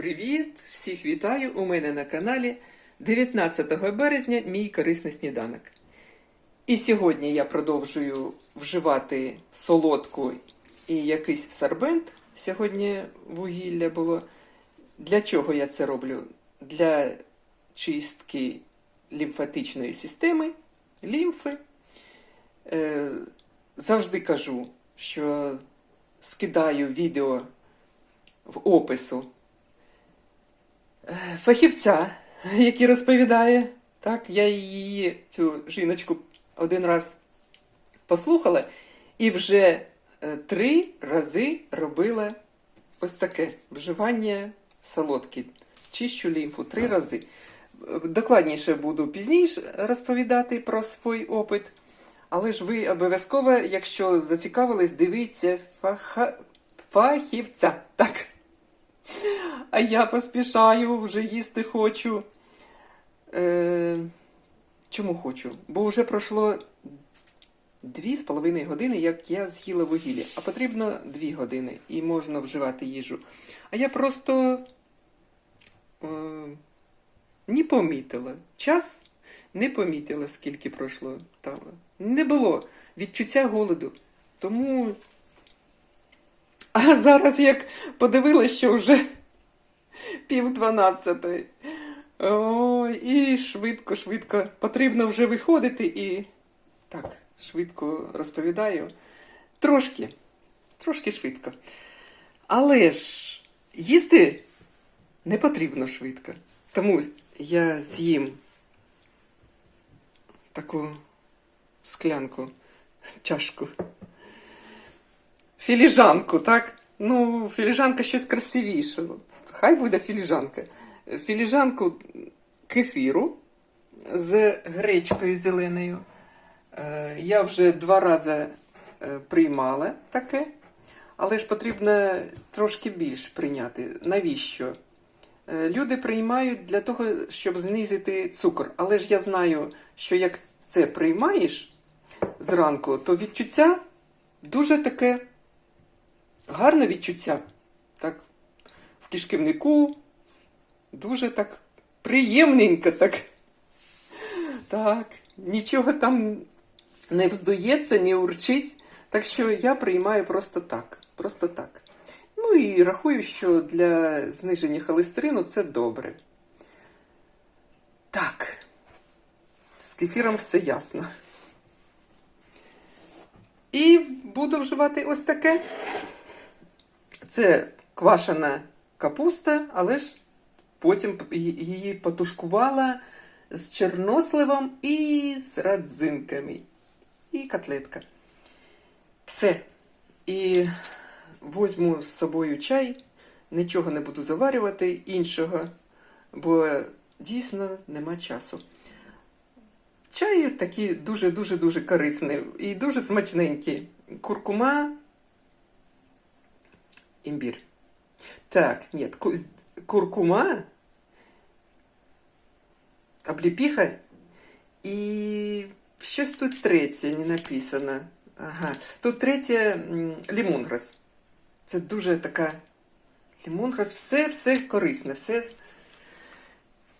Привіт! Всіх вітаю! У мене на каналі 19 березня мій корисний сніданок. І сьогодні я продовжую вживати солодку і якийсь сорбент. Сьогодні вугілля було. Для чого я це роблю? Для чистки лімфатичної системи, лімфи. Е, завжди кажу, що скидаю відео в опису фахівця, який розповідає. Так, я її, цю жіночку, один раз послухала і вже е, три рази робила ось таке вживання солодкі. Чищу лімфу три рази. Докладніше буду пізніше розповідати про свій опит. Але ж ви обов'язково, якщо зацікавились, дивіться фаха... фахівця. Так. А я поспішаю, вже їсти хочу. Е... Чому хочу? Бо вже пройшло дві з половиною години, як я з'їла вугілля. А потрібно дві години і можна вживати їжу. А я просто е... не помітила. Час не помітила, скільки пройшло. Там не було відчуття голоду. Тому. А зараз як подивилася, що вже пів дванадцятої. І швидко, швидко. Потрібно вже виходити і. Так, швидко розповідаю. Трошки, трошки швидко. Але ж їсти не потрібно швидко. Тому я з'їм таку склянку, чашку. Філіжанку, так? Ну, філіжанка щось красивіше. Хай буде філіжанка. Філіжанку кефіру з гречкою зеленою. Е, Я вже два рази е, приймала таке, але ж потрібно трошки більш прийняти. Навіщо? Е, Люди приймають для того, щоб знизити цукор. Але ж я знаю, що як це приймаєш зранку, то відчуття дуже таке гарне відчуття. Так, кишківнику дуже так приємненько так. Так, нічого там не вздується, не урчить. Так що я приймаю просто так. Просто так. Ну і рахую, що для зниження холестерину це добре. Так. З кефіром все ясно. І буду вживати ось таке. Це квашена капуста, але ж потім її потушкувала з чорносливом і з радзинками. І котлетка. Все. І возьму з собою чай, нічого не буду заварювати іншого, бо дійсно нема часу. Чай такий дуже-дуже-дуже корисний і дуже смачненький. Куркума, імбір. Так, ку- куркума, обліпіха і щось тут третє не написано. Ага. Тут третє м, лімонграс. Це дуже така лімонграс, все, все корисне, все.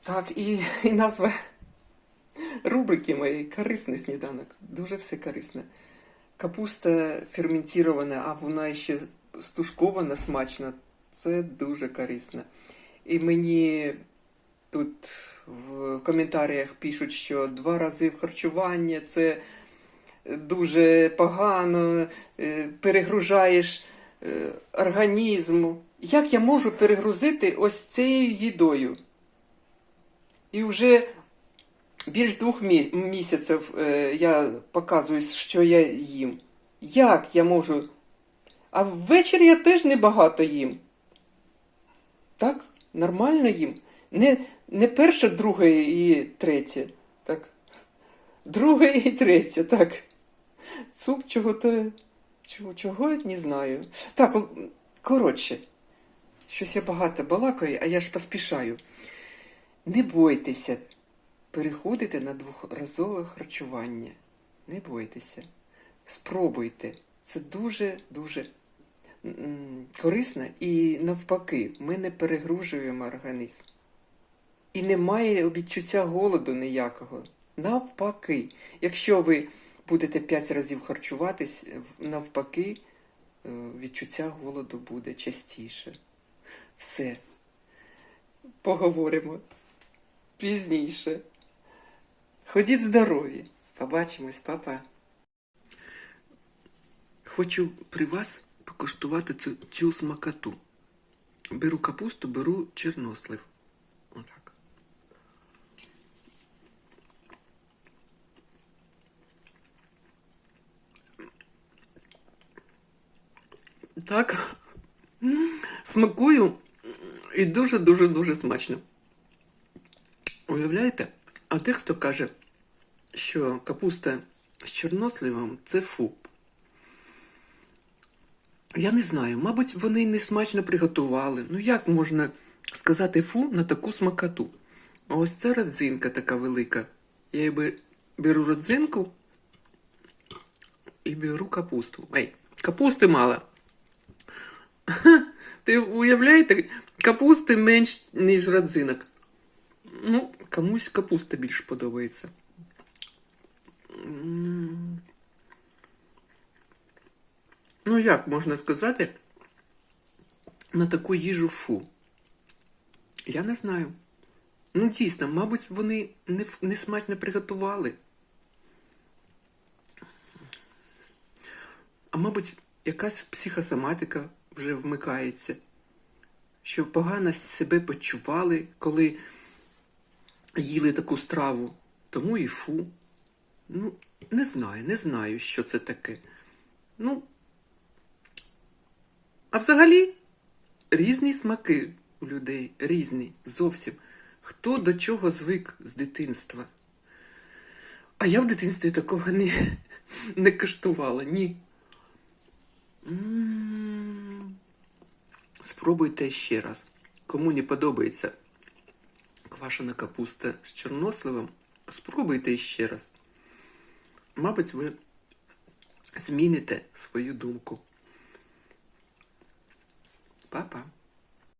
Так, і, і назва рубрики моєї корисний сніданок. Дуже все корисне. Капуста ферментована, а вона ще стушкована смачна. Це дуже корисно. І мені тут в коментарях пишуть, що два рази в харчування це дуже погано, е, перегружаєш е, організм. Як я можу перегрузити ось цією їдою? І вже більш двох місяців е, я показую, що я їм. Як я можу? А ввечері я теж небагато їм. Так, нормально їм. Не, не перше, друге і третє. Так. Друге і третє, так. Суп чого-то. Чого, чого не знаю. Так, коротше, щось я багато балакаю, а я ж поспішаю. Не бойтеся переходити на двохразове харчування. Не бойтеся. Спробуйте. Це дуже-дуже корисна і навпаки, ми не перегружуємо організм. І немає відчуття голоду ніякого. Навпаки, якщо ви будете 5 разів харчуватись, навпаки, е, відчуття голоду буде частіше. Все. Поговоримо пізніше. Ходіть здорові. Побачимось, папа. Хочу при вас покуштувати цю, цю смакоту. Беру капусту, беру чорнослив. Отак. Так. Смакую і дуже-дуже-дуже смачно. Уявляєте? А дехто каже, що капуста з чорносливом це фу. Я не знаю, мабуть, вони не смачно приготували. Ну як можна сказати фу на таку смакоту? А ось ця родзинка така велика. Я її беру родзинку і беру капусту. Ей, капусти мало. Ти уявляєте, капусти менш, ніж родзинок. Ну, комусь капуста більш подобається. М. Ну, як можна сказати на таку їжу фу? Я не знаю. Ну, дійсно, мабуть, вони не, не смачно приготували. А мабуть, якась психосоматика вже вмикається, що погано себе почували, коли їли таку страву. Тому і фу. Ну, не знаю, не знаю, що це таке. Ну, а взагалі різні смаки у людей, різні, зовсім. Хто до чого звик з дитинства. А я в дитинстві такого не, не куштувала, ні. Спробуйте ще раз. Кому не подобається квашена капуста з чорносливом, спробуйте ще раз. Мабуть, ви зміните свою думку. Па-па.